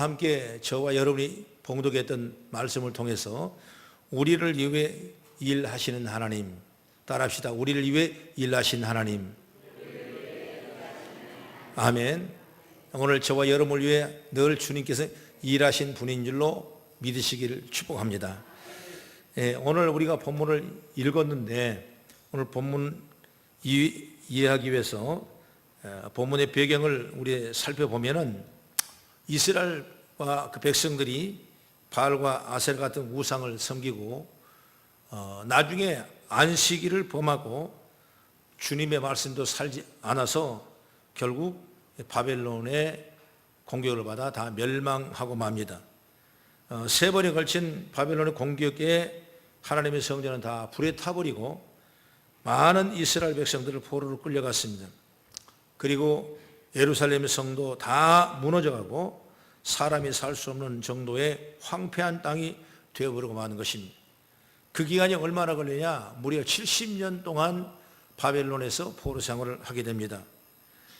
오늘 함께 저와 여러분이 봉독했던 말씀을 통해서 우리를 위해 일하시는 하나님 따라합시다. 우리를 위해 일하신 하나님. 아멘. 오늘 저와 여러분을 위해 늘 주님께서 일하신 분인 줄로 믿으시기를 축복합니다. 예, 오늘 우리가 본문을 읽었는데 오늘 본문 이, 이해하기 위해서 어, 본문의 배경을 우리 살펴보면은 이스라엘과 그 백성들이 바알과 아셀 같은 우상을 섬기고 어, 나중에 안식일을 범하고 주님의 말씀도 살지 않아서 결국 바벨론의 공격을 받아 다 멸망하고 맙니다. 어, 세 번에 걸친 바벨론의 공격에 하나님의 성전은 다 불에 타버리고 많은 이스라엘 백성들을 포로로 끌려갔습니다. 그리고 예루살렘의 성도 다 무너져가고 사람이 살 수 없는 정도의 황폐한 땅이 되어버리고 마는 것입니다. 그 기간이 얼마나 걸리냐? 무려 70년 동안 바벨론에서 포로 생활을 하게 됩니다.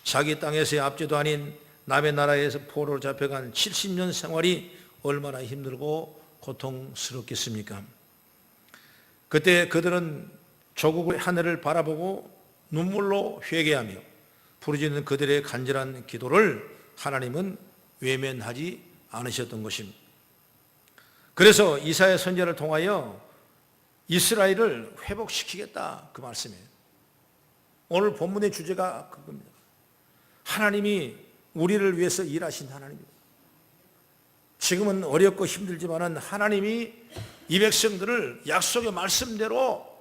자기 땅에서의 압제도 아닌 남의 나라에서 포로로 잡혀간 70년 생활이 얼마나 힘들고 고통스럽겠습니까? 그때 그들은 조국의 하늘을 바라보고 눈물로 회개하며 부르짖는 그들의 간절한 기도를 하나님은 외면하지 않으셨던 것입니다. 그래서 이사야 선제를 통하여 이스라엘을 회복시키겠다 그 말씀이에요. 오늘 본문의 주제가 그겁니다. 하나님이 우리를 위해서 일하신 하나님입니다. 지금은 어렵고 힘들지만은 하나님이 이 백성들을 약속의 말씀대로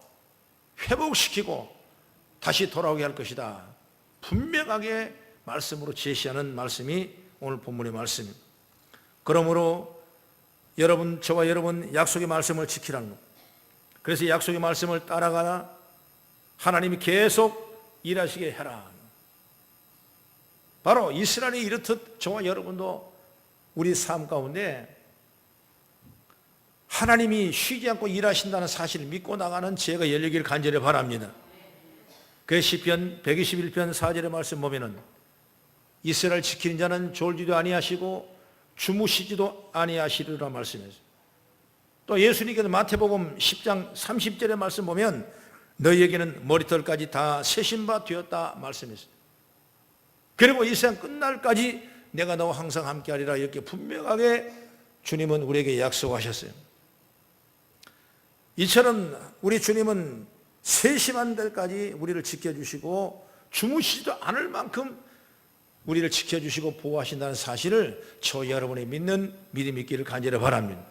회복시키고 다시 돌아오게 할 것이다. 분명하게 말씀으로 제시하는 말씀이 오늘 본문의 말씀입니다. 그러므로 여러분, 저와 여러분 약속의 말씀을 지키라는 것. 그래서 약속의 말씀을 따라가라. 하나님이 계속 일하시게 해라. 바로 이스라엘이 이렇듯 저와 여러분도 우리 삶 가운데 하나님이 쉬지 않고 일하신다는 사실을 믿고 나가는 지혜가 열리길 간절히 바랍니다. 그 시편 121편 4절의 말씀 보면은 이스라엘 지키는 자는 졸지도 아니하시고 주무시지도 아니하시리라 말씀했어요. 또 예수님께서 마태복음 10장 30절의 말씀 보면 너희에게는 머리털까지 다 세신 바 되었다 말씀했어요. 그리고 이 세상 끝날까지 내가 너와 항상 함께하리라 이렇게 분명하게 주님은 우리에게 약속하셨어요. 이처럼 우리 주님은 세심한 데까지 우리를 지켜주시고 주무시지도 않을 만큼 우리를 지켜주시고 보호하신다는 사실을 저 여러분이 믿는 믿음 있기를 간절히 바랍니다.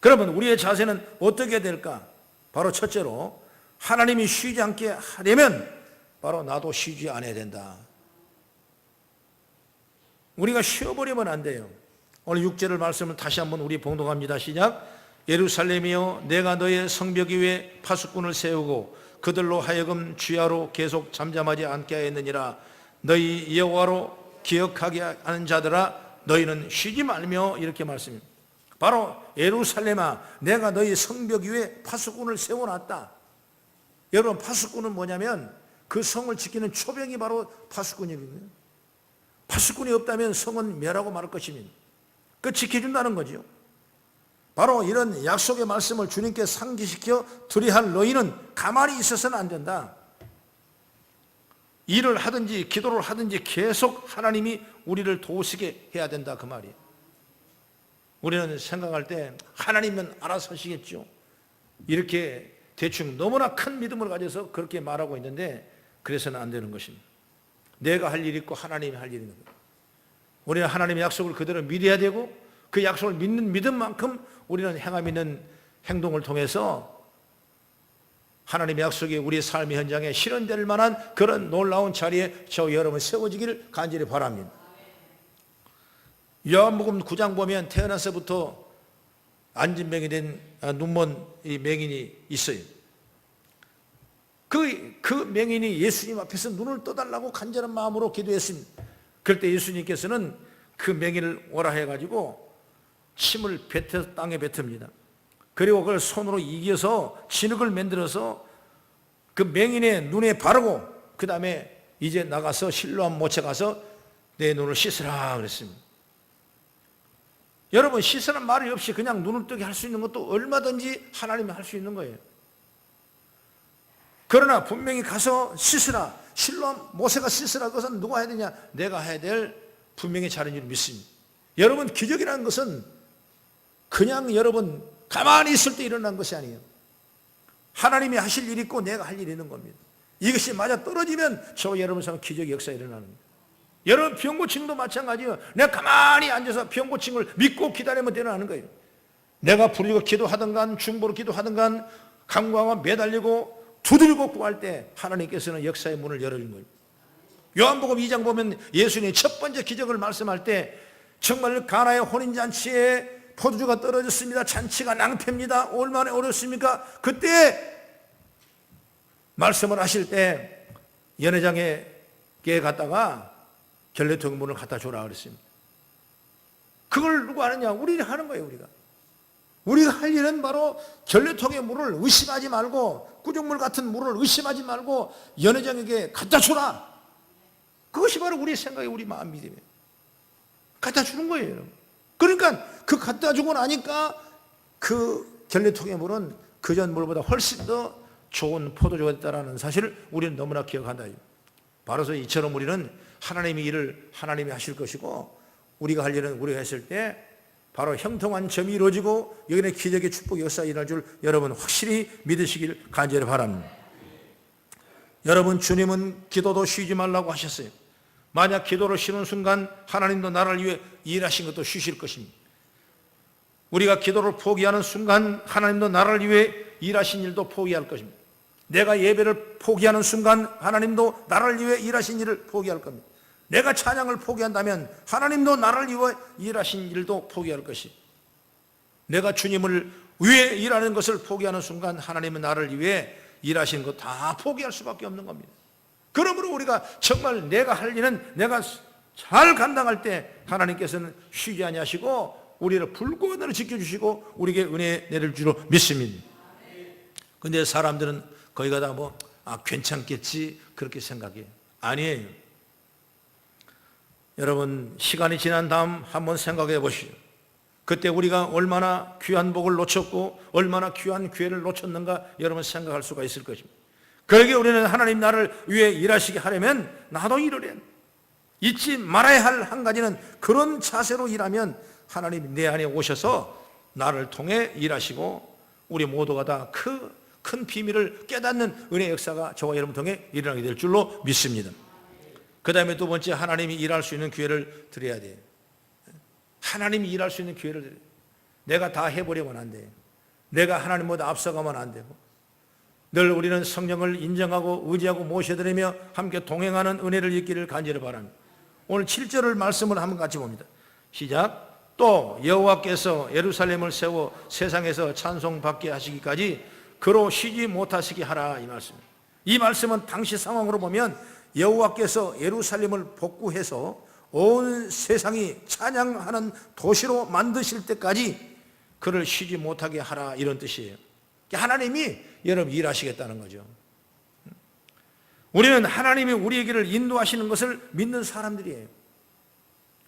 그러면 우리의 자세는 어떻게 될까? 바로 첫째로 하나님이 쉬지 않게 하려면 바로 나도 쉬지 않아야 된다. 우리가 쉬어버리면 안 돼요. 오늘 6절을 말씀을 다시 한번 우리 봉독합니다. 시작. 예루살렘이여 내가 너의 성벽 위에 파수꾼을 세우고 그들로 하여금 주야로 계속 잠잠하지 않게 하였느니라 너희 여호와로 기억하게 하는 자들아 너희는 쉬지 말며 이렇게 말씀입니다. 바로 예루살렘아 내가 너희 성벽 위에 파수꾼을 세워놨다. 여러분 파수꾼은 뭐냐면 그 성을 지키는 초병이 바로 파수꾼이거든요. 파수꾼이 없다면 성은 멸하고 말할 것입니다. 그 지켜준다는 거죠. 바로 이런 약속의 말씀을 주님께 상기시켜 할 너희는 가만히 있어서는 안 된다. 일을 하든지 기도를 하든지 계속 하나님이 우리를 도우시게 해야 된다 그 말이에요. 우리는 생각할 때 하나님은 알아서 하시겠죠. 이렇게 대충 너무나 큰 믿음을 가져서 그렇게 말하고 있는데 그래서는 안 되는 것입니다. 내가 할 일이 있고 하나님이 할 일이 있는 거예요. 우리는 하나님의 약속을 그대로 믿어야 되고 그 약속을 믿는 믿음 만큼 우리는 행함 있는 행동을 통해서 하나님의 약속이 우리 삶의 현장에 실현될 만한 그런 놀라운 자리에 저 여러분 세워지기를 간절히 바랍니다. 요한복음 9장 보면 태어나서부터 안진병이 된 아, 눈먼 이 맹인이 있어요. 그, 그 맹인이 예수님 앞에서 눈을 떠달라고 간절한 마음으로 기도했습니다. 그럴 때 예수님께서는 그 맹인을 오라 해가지고 침을 뱉어 땅에 뱉습니다. 그리고 그걸 손으로 이겨서 진흙을 만들어서 그 맹인의 눈에 바르고 그 다음에 이제 나가서 실로암 모체 가서 내 눈을 씻으라 그랬습니다. 여러분 시선한 말이 없이 그냥 눈을 뜨게 할 수 있는 것도 얼마든지 하나님이 할 수 있는 거예요. 그러나 분명히 가서 씻으라. 실로 모세가 씻으라. 그것은 누가 해야 되냐? 내가 해야 될 분명히 잘한 줄 믿습니다. 여러분 기적이라는 것은 그냥 여러분 가만히 있을 때 일어난 것이 아니에요. 하나님이 하실 일이 있고 내가 할 일이 있는 겁니다. 이것이 맞아 떨어지면 저 여러분 상 기적 역사 일어나는 거예요. 여러분 병 고침도 마찬가지예요. 내가 가만히 앉아서 병 고침을 믿고 기다리면 일어나는 거예요. 내가 부르고 기도하든간 중보로 기도하든간 강광과 매달리고 두들고 구할 때 하나님께서는 역사의 문을 열어준 거예요. 요한복음 2장 보면 예수님이 첫 번째 기적을 말씀할 때 정말 가나의 혼인잔치에 포도주가 떨어졌습니다. 잔치가 낭패입니다. 얼마나 어렵습니까? 그때 말씀을 하실 때 연회장에 갔다가 결례통 문을 갖다 줘라 그랬습니다. 그걸 누가 하느냐? 우리가 하는 거예요, 우리가. 우리가 할 일은 바로 결례통의 물을 의심하지 말고 구정물 같은 물을 의심하지 말고 연회장에게 갖다 주라. 그것이 바로 우리의 생각이 우리 마음 믿음이에요. 갖다 주는 거예요. 여러분. 그러니까 그 갖다 주고 나니까 그 결례통의 물은 그전 물보다 훨씬 더 좋은 포도주가 됐다는 사실을 우리는 너무나 기억한다. 바로서 이처럼 우리는 하나님의 일을 하나님이 하실 것이고 우리가 할 일은 우리가 했을 때 바로 형통한 점이 이루어지고 여기는 기적의 축복 역사 일어날 줄 여러분 확실히 믿으시길 간절히 바랍니다. 여러분 주님은 기도도 쉬지 말라고 하셨어요. 만약 기도를 쉬는 순간 하나님도 나를 위해 일하신 것도 쉬실 것입니다. 우리가 기도를 포기하는 순간 하나님도 나를 위해 일하신 일도 포기할 것입니다. 내가 예배를 포기하는 순간 하나님도 나를 위해 일하신 일을 포기할 겁니다. 내가 찬양을 포기한다면 하나님도 나를 위해 일하신 일도 포기할 것이. 내가 주님을 위해 일하는 것을 포기하는 순간 하나님은 나를 위해 일하신 것 다 포기할 수밖에 없는 겁니다. 그러므로 우리가 정말 내가 할 일은 내가 잘 감당할 때 하나님께서는 쉬지 아니하시고 우리를 불구원으로 지켜주시고 우리에게 은혜 내릴 줄로 믿습니다. 근데 사람들은 거기가 다 뭐, 아, 괜찮겠지. 그렇게 생각해요. 아니에요. 여러분, 시간이 지난 다음 한번 생각해 보시죠. 그때 우리가 얼마나 귀한 복을 놓쳤고, 얼마나 귀한 기회를 놓쳤는가 여러분 생각할 수가 있을 것입니다. 그러게 우리는 하나님 나를 위해 일하시게 하려면 나도 해. 잊지 말아야 할 한 가지는 그런 자세로 일하면 하나님 내 안에 오셔서 나를 통해 일하시고 우리 모두가 다큰 비밀을 깨닫는 은혜 역사가 저와 여러분 통해 일어나게 될 줄로 믿습니다. 그 다음에 두 번째 하나님이 일할 수 있는 기회를 드려야 돼요. 하나님이 일할 수 있는 기회를 드려요. 내가 다 해버리면 안 돼요. 내가 하나님보다 앞서가면 안 되고 늘 우리는 성령을 인정하고 의지하고 모셔드리며 함께 동행하는 은혜를 잊기를 간절히 바랍니다. 오늘 7절을 말씀을 한번 같이 봅니다. 시작. 또 여호와께서 예루살렘을 세워 세상에서 찬송받게 하시기까지 그로 쉬지 못하시게 하라 이 말씀. 이 말씀은 당시 상황으로 보면 여호와께서 예루살렘을 복구해서 온 세상이 찬양하는 도시로 만드실 때까지 그를 쉬지 못하게 하라 이런 뜻이에요. 하나님이 여러분 일하시겠다는 거죠. 우리는 하나님이 우리의 길을 인도하시는 것을 믿는 사람들이에요.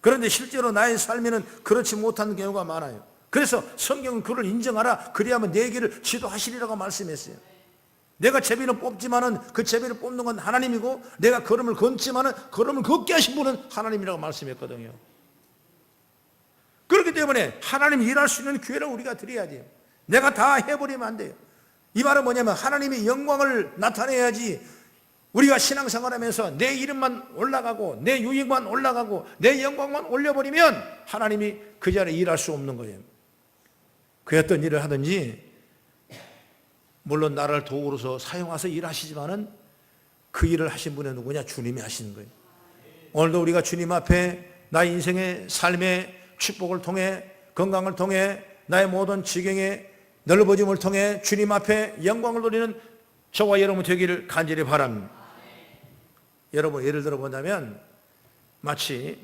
그런데 실제로 나의 삶에는 그렇지 못한 경우가 많아요. 그래서 성경은 그를 인정하라. 그리하면 내 길을 지도하시리라고 말씀했어요. 내가 제비를 뽑지만은 그 제비를 뽑는 건 하나님이고 내가 걸음을 걷지만은 걸음을 걷게 하신 분은 하나님이라고 말씀했거든요. 그렇기 때문에 하나님 일할 수 있는 기회를 우리가 드려야 돼요. 내가 다 해버리면 안 돼요. 이 말은 뭐냐면 하나님의 영광을 나타내야지 우리가 신앙생활하면서 내 이름만 올라가고 내 유익만 올라가고 내 영광만 올려버리면 하나님이 그 자리에 일할 수 없는 거예요. 그 어떤 일을 하든지 물론 나를 도구로서 사용해서 일하시지만은 그 일을 하신 분은 누구냐? 주님이 하시는 거예요. 오늘도 우리가 주님 앞에 나의 인생의 삶의 축복을 통해 건강을 통해 나의 모든 지경의 넓어짐을 통해 주님 앞에 영광을 돌리는 저와 여러분 되기를 간절히 바랍니다. 여러분 예를 들어 본다면 마치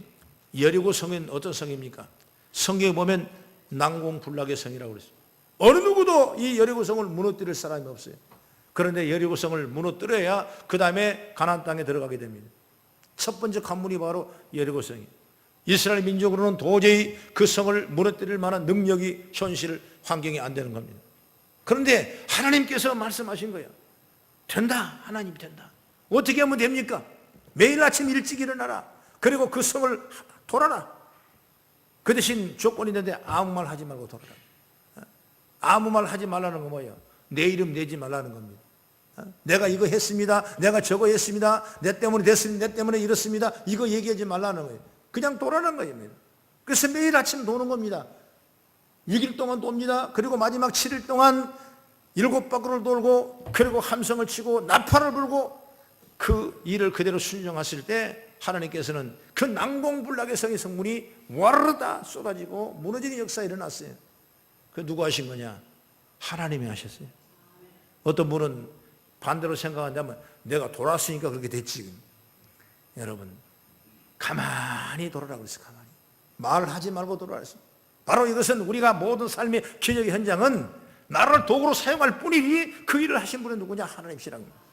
여리고 성은 어떤 성입니까? 성경에 보면 난공불락의 성이라고 그랬어요. 어느 누구도 이 여리고 성을 무너뜨릴 사람이 없어요. 그런데 여리고 성을 무너뜨려야 그 다음에 가나안 땅에 들어가게 됩니다. 첫 번째 관문이 바로 여리고 성이. 이스라엘 민족으로는 도저히 그 성을 무너뜨릴 만한 능력이 현실 환경이 안 되는 겁니다. 그런데 하나님께서 말씀하신 거예요. 된다. 하나님이 된다. 어떻게 하면 됩니까? 매일 아침 일찍 일어나라. 그리고 그 성을 돌아라. 그 대신 조건이 있는데 아무 말 하지 말고 돌아라. 아무 말 하지 말라는 거 뭐예요? 내 이름 내지 말라는 겁니다. 내가 이거 했습니다. 내가 저거 했습니다. 내 때문에 됐습니다. 내 때문에 이렇습니다. 이거 얘기하지 말라는 거예요. 그냥 돌아라는 거예요. 그래서 매일 아침 도는 겁니다. 6일 동안 돕니다. 그리고 마지막 7일 동안 일곱 바퀴를 돌고 그리고 함성을 치고 나팔을 불고 그 일을 그대로 순종하실 때 하나님께서는 그 난공불락의 성의 성문이 와르다 쏟아지고 무너지는 역사가 일어났어요. 그 누구 하신 거냐? 하나님이 하셨어요. 어떤 분은 반대로 생각한다면 내가 돌았으니까 그렇게 됐지. 여러분 가만히 돌아라 그랬어 가만히 말하지 말고 돌아라 그랬어. 바로 이것은 우리가 모든 삶의 기적의 현장은 나를 도구로 사용할 뿐이니 그 일을 하신 분은 누구냐 하나님이시라는 거예요.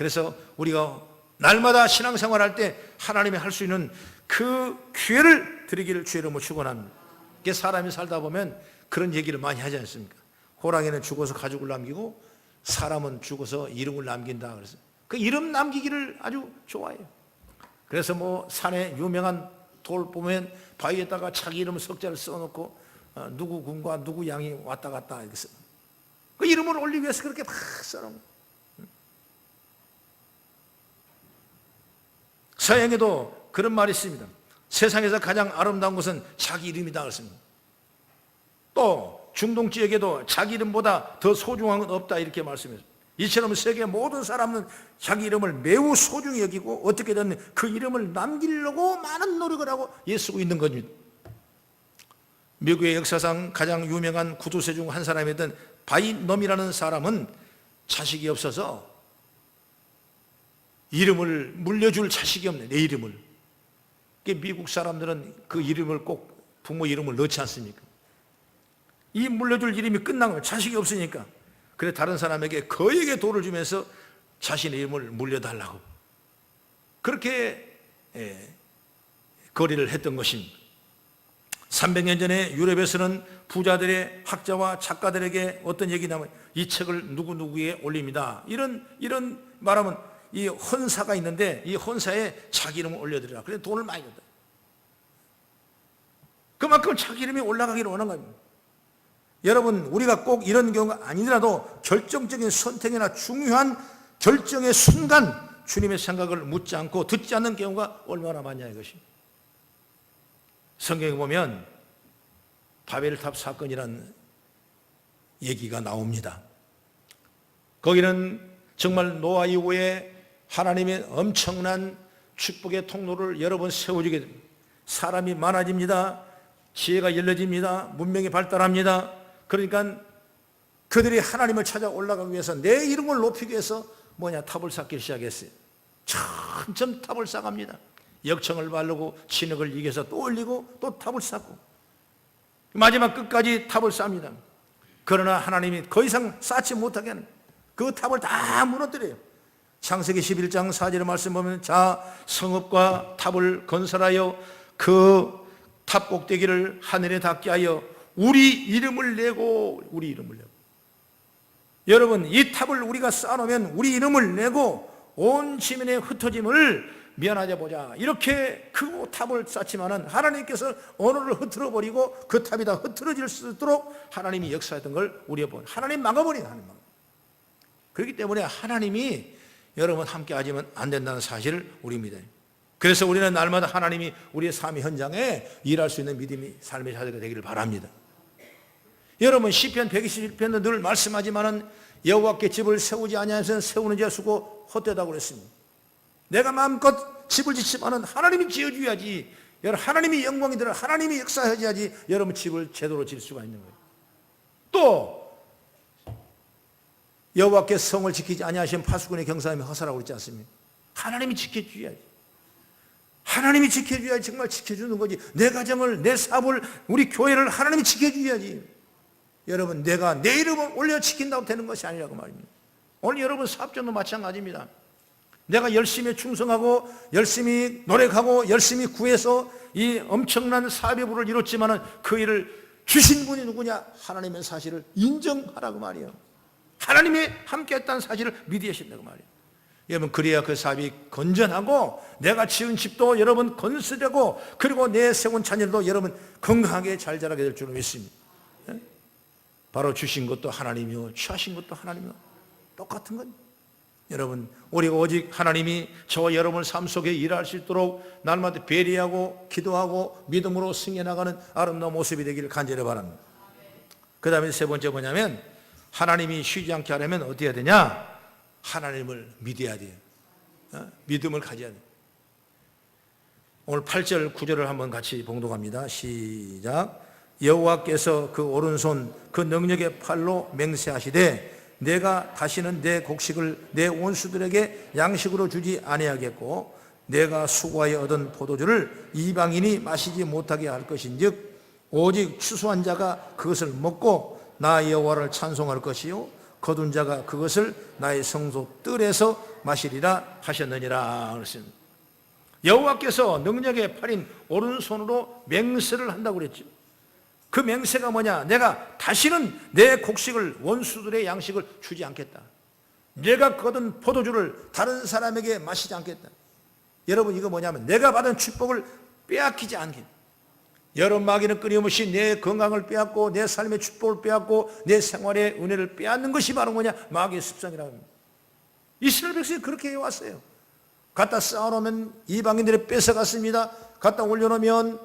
그래서 우리가 날마다 신앙생활 할 때 하나님이 할 수 있는 그 기회를 드리기를 주의 이름으로. 이게 사람이 살다 보면 그런 얘기를 많이 하지 않습니까? 호랑이는 죽어서 가죽을 남기고 사람은 죽어서 이름을 남긴다 그래서 그 이름 남기기를 아주 좋아해요. 그래서 뭐 산에 유명한 돌 보면 바위에다가 자기 이름 석자를 써놓고 어, 누구 군과 누구 양이 왔다 갔다 이렇게 써. 그 이름을 올리기 위해서 그렇게 막 써놓은 거예요. 서양에도 그런 말이 있습니다. 세상에서 가장 아름다운 것은 자기 이름이다 그랬습니다. 또 중동 지역에도 자기 이름보다 더 소중한 건 없다 이렇게 말씀했습니다. 이처럼 세계 모든 사람은 자기 이름을 매우 소중히 여기고 어떻게든 그 이름을 남기려고 많은 노력을 하고 예쓰고 있는 겁니다. 미국의 역사상 가장 유명한 구두쇠 중 한 사람이던 바이넘이라는 사람은 자식이 없어서 이름을 물려줄 자식이 없네, 내 이름을. 미국 사람들은 그 이름을 꼭 부모 이름을 넣지 않습니까? 이 물려줄 이름이 끝난 거예요. 자식이 없으니까. 그래 다른 사람에게 거액의 돈을 주면서 자신의 이름을 물려달라고. 그렇게 예, 거리를 했던 것입니다. 300년 전에 유럽에서는 부자들의 학자와 작가들에게 어떤 얘기 나면 이 책을 누구누구에 올립니다. 이런, 이런 말하면 이 헌사가 있는데 이 헌사에 자기 이름을 올려드리라. 그래 돈을 많이 줬다. 그만큼 자기 이름이 올라가기를 원한 겁니다. 여러분, 우리가 꼭 이런 경우가 아니더라도 결정적인 선택이나 중요한 결정의 순간 주님의 생각을 묻지 않고 듣지 않는 경우가 얼마나 많냐 이것입니다. 성경에 보면 바벨탑 사건이라는 얘기가 나옵니다. 거기는 정말 노아 이후에 하나님의 엄청난 축복의 통로를 여러 번 세워주게 됩니다. 사람이 많아집니다. 지혜가 열려집니다. 문명이 발달합니다. 그러니까 그들이 하나님을 찾아 올라가기 위해서 내 이름을 높이기 위해서 뭐냐 탑을 쌓기 시작했어요. 점점 탑을 쌓갑니다. 역청을 바르고 진흙을 이겨서 또 올리고 또 탑을 쌓고 마지막 끝까지 탑을 쌓습니다. 그러나 하나님이 더 이상 쌓지 못하게 하는 그 탑을 다 무너뜨려요. 창세기 11장 4절의 말씀 보면 자 성읍과 탑을 건설하여 그 탑 꼭대기를 하늘에 닿게 하여 우리 이름을 내고 우리 이름을 내고 여러분 이 탑을 우리가 쌓아놓으면 우리 이름을 내고 온 지면에 흩어짐을 미안하자 보자 이렇게 그 탑을 쌓지만은 하나님께서 언어를 흐트러 버리고 그 탑이 다 흐트러질 수 있도록 하나님이 역사했던 걸 우리가 본 하나님 막아버린 하나님 막아. 그렇기 때문에 하나님이 여러분 함께 하지만 안 된다는 사실을 우리 믿어요. 그래서 우리는 날마다 하나님이 우리의 삶의 현장에 일할 수 있는 믿음이 삶의 자세가 되기를 바랍니다. 여러분 시편 121편도 늘 말씀하지만은 여호와께 집을 세우지 아니하면 세우는 자 수고 헛되다고 그랬습니다. 내가 마음껏 집을 짓지만은 하나님이 지어줘야지. 여러분 하나님이 영광이 들어 하나님이 역사해야지 여러분 집을 제대로 질 수가 있는 거예요. 또 여호와께 성을 지키지 아니하시면 파수꾼의 경사함이 허사라고 그랬지 않습니까? 하나님이 지켜줘야지. 하나님이 지켜줘야지 정말 지켜주는 거지. 내 가정을, 내 사업을, 우리 교회를 하나님이 지켜줘야지. 여러분, 내가 내 이름을 올려 지킨다고 되는 것이 아니라고 말입니다. 오늘 여러분 사업전도 마찬가지입니다. 내가 열심히 충성하고, 열심히 노력하고, 열심히 구해서 이 엄청난 사배부를 이뤘지만은 그 일을 주신 분이 누구냐? 하나님의 사실을 인정하라고 말이에요. 하나님이 함께 했다는 사실을 믿어야 한다고 말이에요. 여러분 그래야 그 사업이 건전하고 내가 지은 집도 여러분 건설되고 그리고 내 세운 자녀도 여러분 건강하게 잘 자라게 될 줄로 믿습니다. 예? 바로 주신 것도 하나님이요 취하신 것도 하나님이요 똑같은 건 여러분 우리가 오직 하나님이 저와 여러분 삶 속에 일할 수 있도록 날마다 배리하고 기도하고 믿음으로 승해 나가는 아름다운 모습이 되기를 간절히 바랍니다. 그 다음에 세 번째 뭐냐면 하나님이 쉬지 않게 하려면 어떻게 해야 되냐? 하나님을 믿어야 돼요. 어? 믿음을 가져야 돼요. 오늘 8절 9절을 한번 같이 봉독합니다. 시작. 여호와께서 그 오른손 그 능력의 팔로 맹세하시되 내가 다시는 내 곡식을 내 원수들에게 양식으로 주지 아니하겠고 내가 수고하여 얻은 포도주를 이방인이 마시지 못하게 할 것인즉 오직 추수한 자가 그것을 먹고 나 여호와를 찬송할 것이요 거둔 자가 그것을 나의 성소 뜰에서 마시리라 하셨느니라. 여호와께서 능력의 팔인 오른손으로 맹세를 한다고 그랬죠. 그 맹세가 뭐냐? 내가 다시는 내 곡식을 원수들의 양식을 주지 않겠다. 내가 거둔 포도주를 다른 사람에게 마시지 않겠다. 여러분 이거 뭐냐면 내가 받은 축복을 빼앗기지 않겠다. 여러 마귀는 끊임없이 내 건강을 빼앗고 내 삶의 축복을 빼앗고 내 생활의 은혜를 빼앗는 것이 바로 뭐냐? 마귀의 습성이라고 합니다. 이스라엘 백성이 그렇게 해왔어요. 갖다 쌓아놓으면 이방인들이 뺏어갔습니다. 갖다 올려놓으면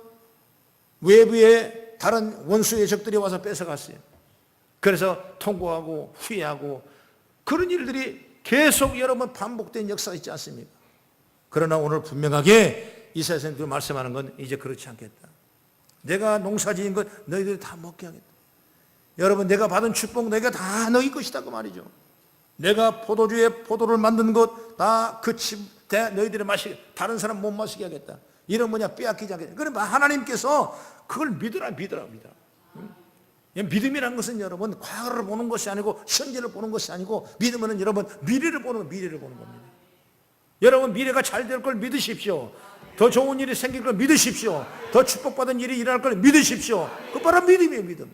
외부의 다른 원수의 적들이 와서 뺏어갔어요. 그래서 통고하고 후회하고 그런 일들이 계속 여러 번 반복된 역사가 있지 않습니까? 그러나 오늘 분명하게 이사야 선생님이 말씀하는 건 이제 그렇지 않겠다. 내가 농사 지은 것 너희들이 다 먹게 하겠다. 여러분 내가 받은 축복 너희가 다 너희 것이다 그 말이죠. 내가 포도주에 포도를 만든 것 다 그집 너희들이 마시 다른 사람 못 마시게 하겠다. 이런 뭐냐 빼앗기지 않겠다. 그럼 하나님께서 그걸 믿으라 믿으라 믿어. 믿음이라는 것은 여러분 과거를 보는 것이 아니고 현재를 보는 것이 아니고 믿음은 여러분 미래를 보는 미래를 보는 겁니다. 여러분 미래가 잘 될 걸 믿으십시오. 더 좋은 일이 생길 걸 믿으십시오. 더 축복받은 일이 일어날 걸 믿으십시오. 그 바로 믿음이에요, 믿음.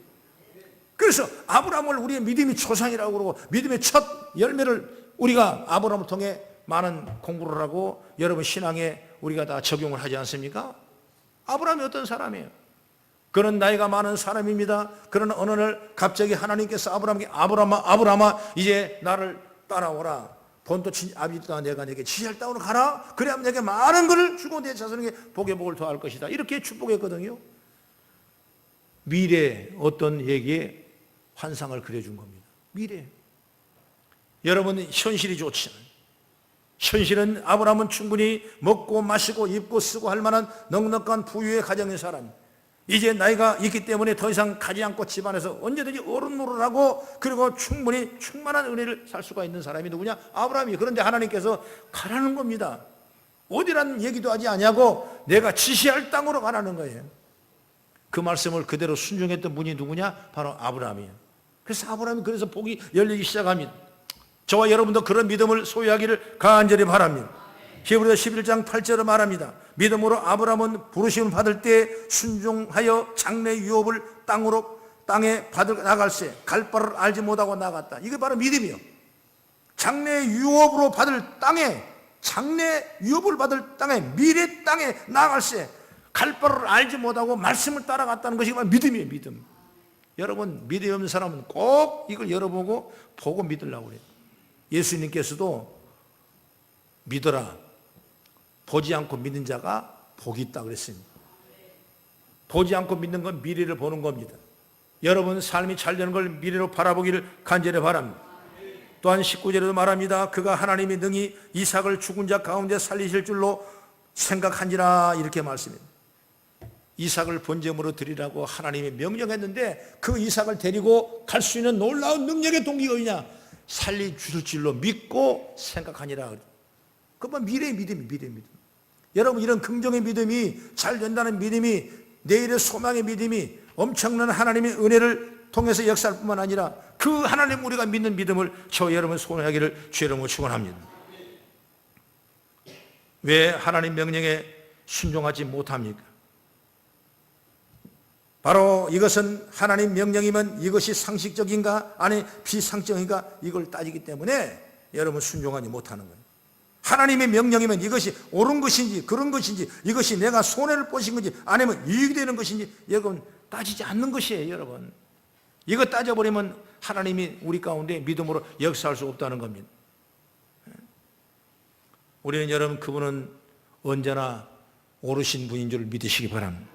그래서 아브라함을 우리의 믿음이 초상이라고 그러고 믿음의 첫 열매를 우리가 아브라함을 통해 많은 공부를 하고 여러분 신앙에 우리가 다 적용을 하지 않습니까? 아브라함이 어떤 사람이에요? 그런 나이가 많은 사람입니다. 그러나 어느 날 갑자기 하나님께서 아브라함에게 아브라함아 아브라함아 이제 나를 따라오라. 본토 친 아비도 내가 내게 지시할 땅으로 가라. 그래야 내게 많은 것을 주고 내 자손에게 복의 복을 더할 것이다. 이렇게 축복했거든요. 미래 어떤 얘기에 환상을 그려준 겁니다. 미래. 여러분 현실이 좋지 않아요. 현실은 아브라함은 충분히 먹고 마시고 입고 쓰고 할 만한 넉넉한 부유의 가정의 사람. 이제 나이가 있기 때문에 더 이상 가지 않고 집안에서 언제든지 어른 노릇하고 그리고 충분히 충만한 은혜를 살 수가 있는 사람이 누구냐? 아브라함이. 그런데 하나님께서 가라는 겁니다. 어디라는 얘기도 하지 아니하고 내가 지시할 땅으로 가라는 거예요. 그 말씀을 그대로 순종했던 분이 누구냐? 바로 아브라함이에요. 그래서 아브라함이 그래서 복이 열리기 시작합니다. 저와 여러분도 그런 믿음을 소유하기를 간절히 바랍니다. 히브리서 11장 8절을 말합니다. 믿음으로 아브라함은 부르심을 받을 때 순종하여 장래 유업을 땅으로 땅에 받을 나갈새 갈 바를 알지 못하고 나갔다. 이게 바로 믿음이요. 장래 유업으로 받을 땅에 장래 유업을 받을 땅에 미래 땅에 나갈새 갈 바를 알지 못하고 말씀을 따라갔다는 것이 바로 믿음이에요. 믿음. 여러분 믿음 없는 사람은 꼭 이걸 열어보고 보고 믿으려고 그래요. 예수님께서도 믿어라. 보지 않고 믿는 자가 복이 있다 그랬습니다. 보지 않고 믿는 건 미래를 보는 겁니다. 여러분 삶이 잘 되는 걸 미래로 바라보기를 간절히 바랍니다. 또한 19절에도 말합니다. 그가 하나님이 능히 이삭을 죽은 자 가운데 살리실 줄로 생각한지라 이렇게 말씀합니다. 이삭을 번제물로 드리라고 하나님이 명령했는데 그 이삭을 데리고 갈 수 있는 놀라운 능력의 동기가 뭐냐? 살리 주실 줄로 믿고 생각하니라. 그건 미래의 믿음이 미래의 믿음. 여러분 이런 긍정의 믿음이 잘 된다는 믿음이 내일의 소망의 믿음이 엄청난 하나님의 은혜를 통해서 역사할 뿐만 아니라 그 하나님 우리가 믿는 믿음을 저 여러분 소원하기를 이름으로 축원합니다. 왜 하나님 명령에 순종하지 못합니까? 바로 이것은 하나님 명령이면 이것이 상식적인가 아니 비상식적인가 이걸 따지기 때문에 여러분 순종하지 못하는 거예요. 하나님의 명령이면 이것이 옳은 것인지 그런 것인지 이것이 내가 손해를 보신 건지 아니면 이익이 되는 것인지 여러분 따지지 않는 것이에요 여러분. 이거 따져버리면 하나님이 우리 가운데 믿음으로 역사할 수 없다는 겁니다. 우리는 여러분 그분은 언제나 오르신 분인 줄 믿으시기 바랍니다.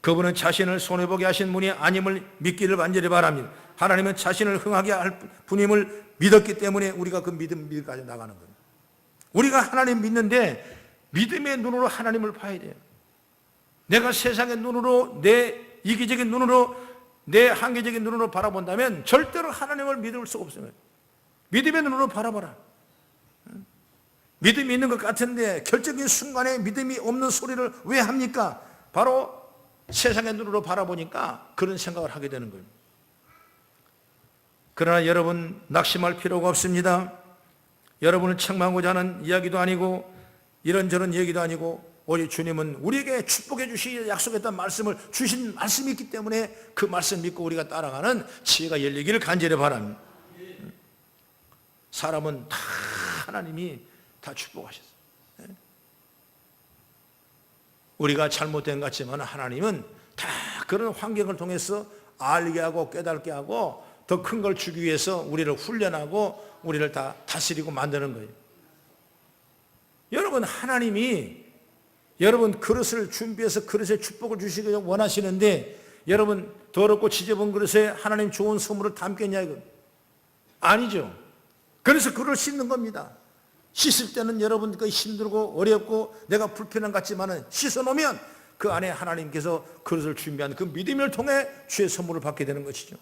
그분은 자신을 손해보게 하신 분이 아님을 믿기를 간절히 바랍니다. 하나님은 자신을 흥하게 할 분임을 믿었기 때문에 우리가 그 믿음 믿까지 나가는 겁니다 우리가 하나님 믿는데 믿음의 눈으로 하나님을 봐야 돼요. 내가 세상의 눈으로 내 이기적인 눈으로 내 한계적인 눈으로 바라본다면 절대로 하나님을 믿을 수 없어요. 믿음의 눈으로 바라봐라. 믿음이 있는 것 같은데 결정적인 순간에 믿음이 없는 소리를 왜 합니까? 바로 세상의 눈으로 바라보니까 그런 생각을 하게 되는 거예요. 그러나 여러분 낙심할 필요가 없습니다. 여러분을 책망하고자 하는 이야기도 아니고 이런저런 얘기도 아니고 우리 주님은 우리에게 축복해 주시 약속했던 말씀을 주신 말씀이 있기 때문에 그 말씀 믿고 우리가 따라가는 지혜가 열리기를 간절히 바랍니다. 사람은 다 하나님이 다 축복하셨어요. 우리가 잘못된 것 같지만 하나님은 다 그런 환경을 통해서 알게 하고 깨닫게 하고 더 큰 걸 주기 위해서 우리를 훈련하고 우리를 다 다스리고 만드는 거예요. 여러분 하나님이 여러분 그릇을 준비해서 그릇에 축복을 주시기 원하시는데 여러분 더럽고 지저분 그릇에 하나님 좋은 선물을 담겠냐 이거 아니죠. 그래서 그릇을 씻는 겁니다. 씻을 때는 여러분 그 힘들고 어렵고 내가 불편한 것 같지만은 씻어 놓으면 그 안에 하나님께서 그릇을 준비한 그 믿음을 통해 주의 선물을 받게 되는 것이죠.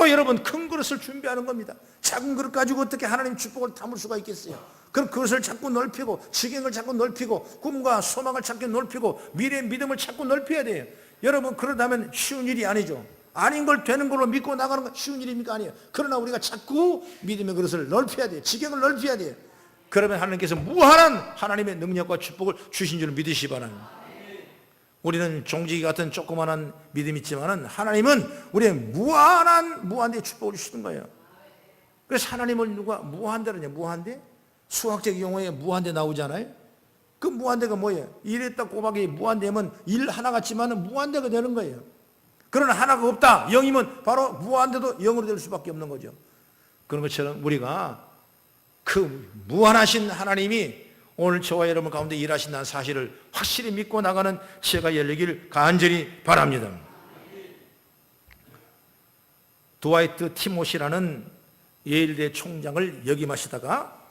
또 여러분 큰 그릇을 준비하는 겁니다. 작은 그릇 가지고 어떻게 하나님 축복을 담을 수가 있겠어요? 그럼 그것을 자꾸 넓히고 지경을 자꾸 넓히고 꿈과 소망을 자꾸 넓히고 미래의 믿음을 자꾸 넓혀야 돼요. 여러분 그러다면 쉬운 일이 아니죠. 아닌 걸 되는 걸로 믿고 나가는 건 쉬운 일입니까? 아니에요. 그러나 우리가 자꾸 믿음의 그릇을 넓혀야 돼요. 지경을 넓혀야 돼요. 그러면 하나님께서 무한한 하나님의 능력과 축복을 주신 줄 믿으시 기 바랍니다. 우리는 종지기 같은 조그마한 믿음이 있지만은 하나님은 우리의 무한한 무한대 축복을 주시는 거예요. 그래서 하나님을 누가 무한대라냐 무한대? 수학적 용어에 무한대 나오잖아요. 그 무한대가 뭐예요? 이랬다 꼬박이 무한대면 일 하나 같지만은 무한대가 되는 거예요. 그러나 하나가 없다. 영이면 바로 무한대도 영으로 될 수밖에 없는 거죠. 그런 것처럼 우리가 그 무한하신 하나님이 오늘 저와 여러분 가운데 일하신다는 사실을 확실히 믿고 나가는 지혜가 열리길 간절히 바랍니다. 드와이트 티모시라는 예일대 총장을 역임하시다가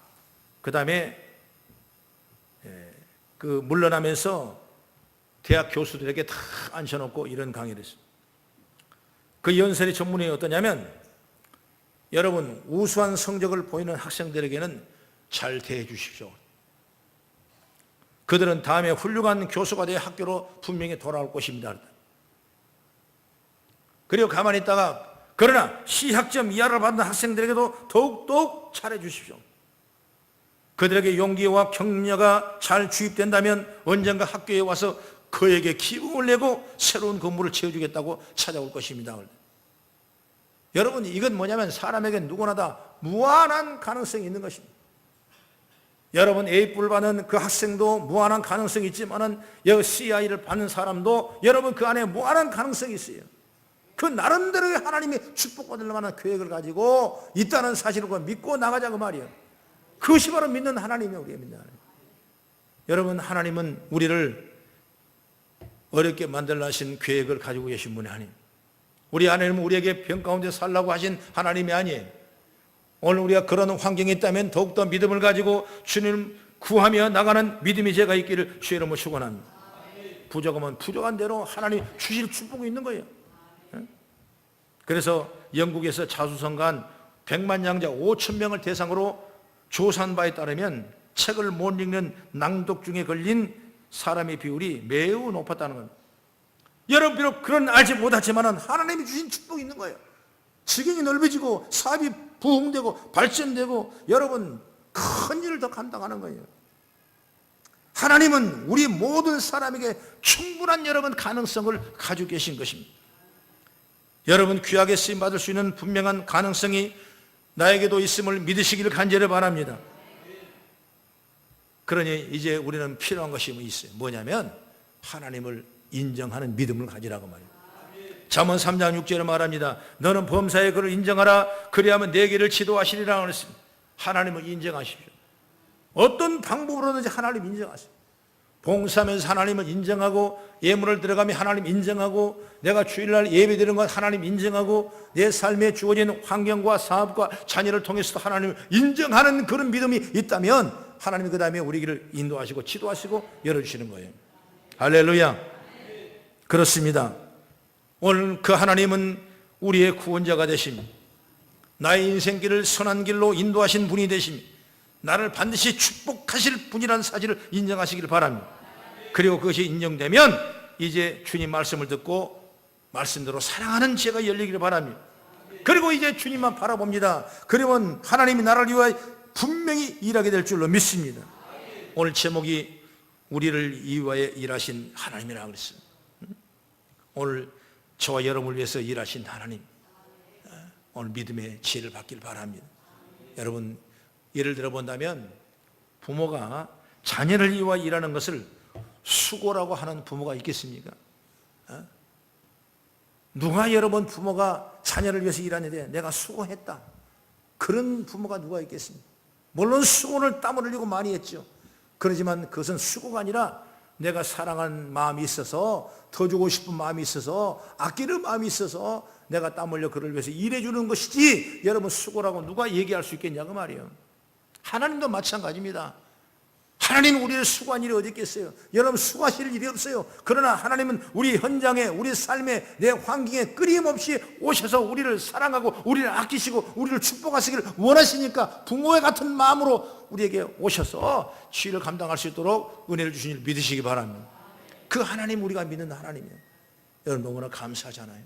그 다음에 그 물러나면서 대학 교수들에게 다 앉혀놓고 이런 강의를 했습니다. 그 연설의 전문이 어떠냐면 여러분 우수한 성적을 보이는 학생들에게는 잘 대해 주십시오. 그들은 다음에 훌륭한 교수가 되어 학교로 분명히 돌아올 것입니다. 그리고 가만히 있다가 그러나 시학점 이하를 받는 학생들에게도 더욱더욱 잘해 주십시오. 그들에게 용기와 격려가 잘 주입된다면 언젠가 학교에 와서 그에게 기쁨을 내고 새로운 건물을 채워주겠다고 찾아올 것입니다. 여러분 이건 뭐냐면 사람에게 누구나 다 무한한 가능성이 있는 것입니다. 여러분 A뿔 받는 그 학생도 무한한 가능성이 있지만은 여기 CI를 받는 사람도 여러분 그 안에 무한한 가능성이 있어요. 그 나름대로의 하나님의 축복받을 만한 계획을 가지고 있다는 사실을 믿고 나가자 그 말이에요. 그것이 바로 믿는 하나님이에요. 우리가 믿는 하나님. 여러분 하나님은 우리를 어렵게 만들라 하신 계획을 가지고 계신 분이 아니에요. 우리 하나님은 우리에게 병 가운데 살라고 하신 하나님이 아니에요. 오늘 우리가 그런 환경이 있다면 더욱더 믿음을 가지고 주님 구하며 나가는 믿음이 제가 있기를 주의 이름으로 축원합니다. 부족하면 부족한 대로 하나님 주실 축복이 있는 거예요. 예? 그래서 영국에서 자수성간 100만 양자 5천 명을 대상으로 조사한 바에 따르면 책을 못 읽는 낭독 중에 걸린 사람의 비율이 매우 높았다는 겁니다. 여러분 비록 그런 알지 못하지만 하나님이 주신 축복이 있는 거예요. 지경이 넓어지고 사업이 부흥되고 발전되고 여러분 큰 일을 더 감당하는 거예요. 하나님은 우리 모든 사람에게 충분한 여러분 가능성을 가지고 계신 것입니다. 여러분 귀하게 쓰임 받을 수 있는 분명한 가능성이 나에게도 있음을 믿으시기를 간절히 바랍니다. 그러니 이제 우리는 필요한 것이 뭐 있어요. 뭐냐면 하나님을 인정하는 믿음을 가지라고 말이에요. 잠언 3장 6절에 말합니다. 너는 범사의 그를 인정하라. 그리하면 내 길을 지도하시리라 그랬습니다. 하나님을 인정하십시오. 어떤 방법으로든지 하나님 인정하세요. 봉사하면서 하나님을 인정하고 예물을 들어가며 하나님 인정하고 내가 주일날 예배 드리는 것 하나님 인정하고 내 삶에 주어진 환경과 사업과 자녀를 통해서도 하나님을 인정하는 그런 믿음이 있다면 하나님이 그 다음에 우리 길을 인도하시고 지도하시고 열어주시는 거예요. 할렐루야. 그렇습니다. 오늘 그 하나님은 우리의 구원자가 되심, 나의 인생길을 선한 길로 인도하신 분이 되심, 나를 반드시 축복하실 분이라는 사실을 인정하시길 바랍니다. 그리고 그것이 인정되면 이제 주님 말씀을 듣고 말씀대로 사랑하는 죄가 열리기를 바랍니다. 그리고 이제 주님만 바라봅니다. 그러면 하나님이 나를 위하여 분명히 일하게 될 줄로 믿습니다. 오늘 제목이 우리를 위하여 일하신 하나님이라고 그랬어요. 오늘 저와 여러분을 위해서 일하신 하나님 오늘 믿음의 지혜를 받길 바랍니다. 여러분 예를 들어 본다면 부모가 자녀를 위하여 일하는 것을 수고라고 하는 부모가 있겠습니까? 어? 누가 여러분 부모가 자녀를 위해서 일하는데 내가 수고했다. 그런 부모가 누가 있겠습니까? 물론 수고를 땀을 흘리고 많이 했죠. 그러지만 그것은 수고가 아니라 내가 사랑하는 마음이 있어서 더 주고 싶은 마음이 있어서 아끼는 마음이 있어서 내가 땀 흘려 그를 위해서 일해주는 것이지 여러분 수고라고 누가 얘기할 수 있겠냐고 말이에요. 하나님도 마찬가지입니다. 하나님은 우리를 수고한 일이 어디 있겠어요? 여러분 수고하실 일이 없어요. 그러나 하나님은 우리 현장에 우리 삶에 내 환경에 끊임없이 오셔서 우리를 사랑하고 우리를 아끼시고 우리를 축복하시기를 원하시니까 부모의 같은 마음으로 우리에게 오셔서 치유를 감당할 수 있도록 은혜를 주신 일 믿으시기 바랍니다. 그 하나님 우리가 믿는 하나님이에요. 여러분 너무나 감사하잖아요.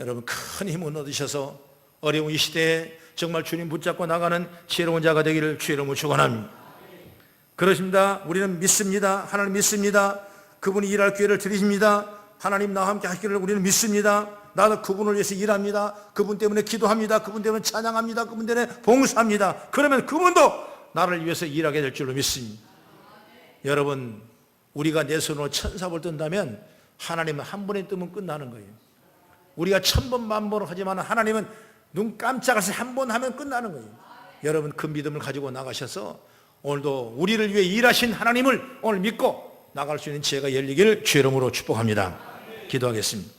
여러분 큰 힘을 얻으셔서 어려운 이 시대에 정말 주님 붙잡고 나가는 지혜로운 자가 되기를 주의 이름으로 축원합니다. 그러십니다. 우리는 믿습니다. 하나님 믿습니다. 그분이 일할 기회를 드리십니다. 하나님 나와 함께 하기를 우리는 믿습니다. 나도 그분을 위해서 일합니다. 그분 때문에 기도합니다. 그분 때문에 찬양합니다. 그분 때문에 봉사합니다. 그러면 그분도 나를 위해서 일하게 될 줄로 믿습니다. 여러분, 우리가 내 손으로 천사볼 뜬다면 하나님은 한 번에 뜨면 끝나는 거예요. 우리가 천 번, 만 번을 하지만 하나님은 눈 깜짝해서 한 번 하면 끝나는 거예요. 여러분 그 믿음을 가지고 나가셔서 오늘도 우리를 위해 일하신 하나님을 오늘 믿고 나갈 수 있는 지혜가 열리기를 주의 이름으로 축복합니다. 기도하겠습니다.